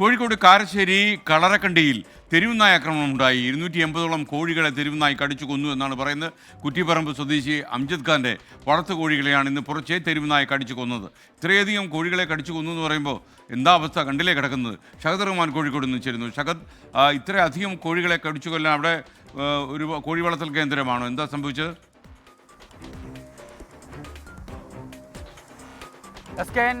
കോഴിക്കോട് കാരശ്ശേരി കളറക്കണ്ടിയിൽ തെരുവുനായ ആക്രമണം ഉണ്ടായി. ഇരുന്നൂറ്റി എൺപതോളം കോഴികളെ തെരുവുനായി കടിച്ചു കൊന്നു എന്നാണ് പറയുന്നത്. കുറ്റിപ്പറമ്പ് സ്വദേശി അംജദ് ഖാന്റെ വളർത്തു കോഴികളെയാണ് ഇന്ന് പുറച്ചേ തെരുവുനായി കടിച്ചു കൊന്നത്. ഇത്രയധികം കോഴികളെ കടിച്ചു കൊന്നു എന്ന് പറയുമ്പോൾ എന്താ അവസ്ഥ? കണ്ടിലേ കിടക്കുന്നത്? ഷഹദ് റഹ്മാൻ കോഴിക്കോട് നിന്ന് ചേരുന്നു. ഷഹദ് ഇത്രയധികം കോഴികളെ കടിച്ചു കൊല്ലാൻ അവിടെ ഒരു കോഴി വളർത്തൽ കേന്ദ്രമാണോ? എന്താ സംഭവിച്ചത്? എസ് കെ എൻ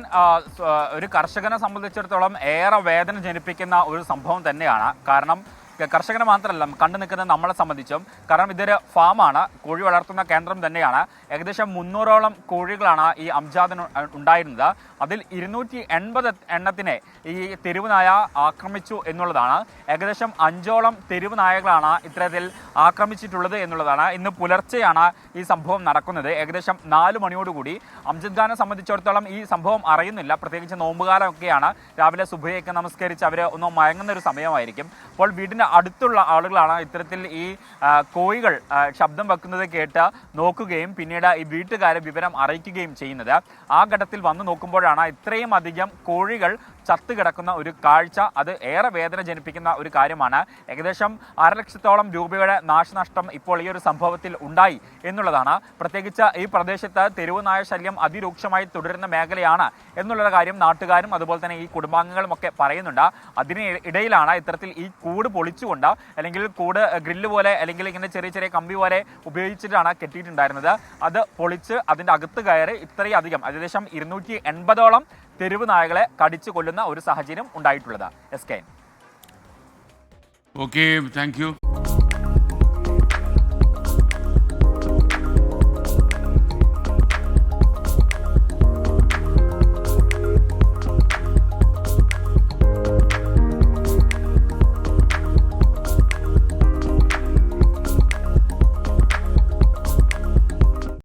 ഒരു കർഷകനെ സംബന്ധിച്ചിടത്തോളം ഏറെ വേദന ജനിപ്പിക്കുന്ന ഒരു സംഭവം തന്നെയാണ്. കാരണം കർഷകനെ മാത്രമല്ല കണ്ടു നിൽക്കുന്ന നമ്മളെ സംബന്ധിച്ചും. കാരണം ഇതൊരു ഫാമാണ് കോഴി വളർത്തുന്ന കേന്ദ്രം തന്നെയാണ്. ഏകദേശം മുന്നൂറോളം കോഴികളാണ് ഈ അംജാദിന് ഉണ്ടായിരുന്നത്. അതിൽ ഇരുന്നൂറ്റി എൺപത് എണ്ണത്തിനെ ഈ തെരുവുനായ ആക്രമിച്ചു എന്നുള്ളതാണ്. ഏകദേശം അഞ്ചോളം തെരുവുനായകളാണ് ഇത്തരത്തിൽ ആക്രമിച്ചിട്ടുള്ളത് എന്നുള്ളതാണ്. ഇന്ന് പുലർച്ചെയാണ് ഈ സംഭവം നടക്കുന്നത്. ഏകദേശം നാല് മണിയോടുകൂടി. അംജദ് ഖാനെ സംബന്ധിച്ചിടത്തോളം ഈ സംഭവം അറിയുന്നില്ല. പ്രത്യേകിച്ച് നോമ്പുകാലമൊക്കെയാണ് രാവിലെ സുബയൊക്കെ നമസ്കരിച്ച് അവർ ഒന്ന് മയങ്ങുന്ന ഒരു സമയമായിരിക്കും. അപ്പോൾ വീടിന്റെ അടുത്തുള്ള ആളുകളാണ് ഇത്തരത്തിൽ ഈ കോഴികൾ ശബ്ദം വെക്കുന്നത് കേട്ട് നോക്കുകയും പിന്നീട് ഈ വീട്ടുകാരെ വിവരം അറിയിക്കുകയും ചെയ്യുന്നത്. ആ ഘട്ടത്തിൽ വന്നു നോക്കുമ്പോഴാണ് ഇത്രയും അധികം കോഴികൾ ചത്തു കിടക്കുന്ന ഒരു കാഴ്ച. അത് ഏറെ വേദന ജനിപ്പിക്കുന്ന ഒരു കാര്യമാണ്. ഏകദേശം അര ലക്ഷത്തോളം രൂപയുടെ നാശനഷ്ടം ഇപ്പോൾ ഈ ഒരു സംഭവത്തിൽ ഉണ്ടായി എന്നുള്ളതാണ്. പ്രത്യേകിച്ച് ഈ പ്രദേശത്ത് തെരുവ് നായ ശല്യം അതിരൂക്ഷമായി തുടരുന്ന മേഖലയാണ് എന്നുള്ള കാര്യം നാട്ടുകാരും അതുപോലെ തന്നെ ഈ കുടുംബാംഗങ്ങളും ഒക്കെ പറയുന്നുണ്ട്. അതിന് ഇടയിലാണ് ഇത്തരത്തിൽ ഈ കൂട് പൊളിച്ചുകൊണ്ട് അല്ലെങ്കിൽ കൂട് ഗ്രില്ല് പോലെ അല്ലെങ്കിൽ ഇങ്ങനെ ചെറിയ ചെറിയ കമ്പി പോലെ ഉപയോഗിച്ചിട്ടാണ് കെട്ടിയിട്ടുണ്ടായിരുന്നത്. അത് പൊളിച്ച് അതിന്റെ അകത്ത് കയറി അധികം ഏകദേശം ഇരുന്നൂറ്റി എൺപതോളം തെരുവ് നായകളെ കടിച്ചു കൊല്ലുന്ന ഒരു സാഹചര്യം ഉണ്ടായിട്ടുള്ളത്. S K okay thank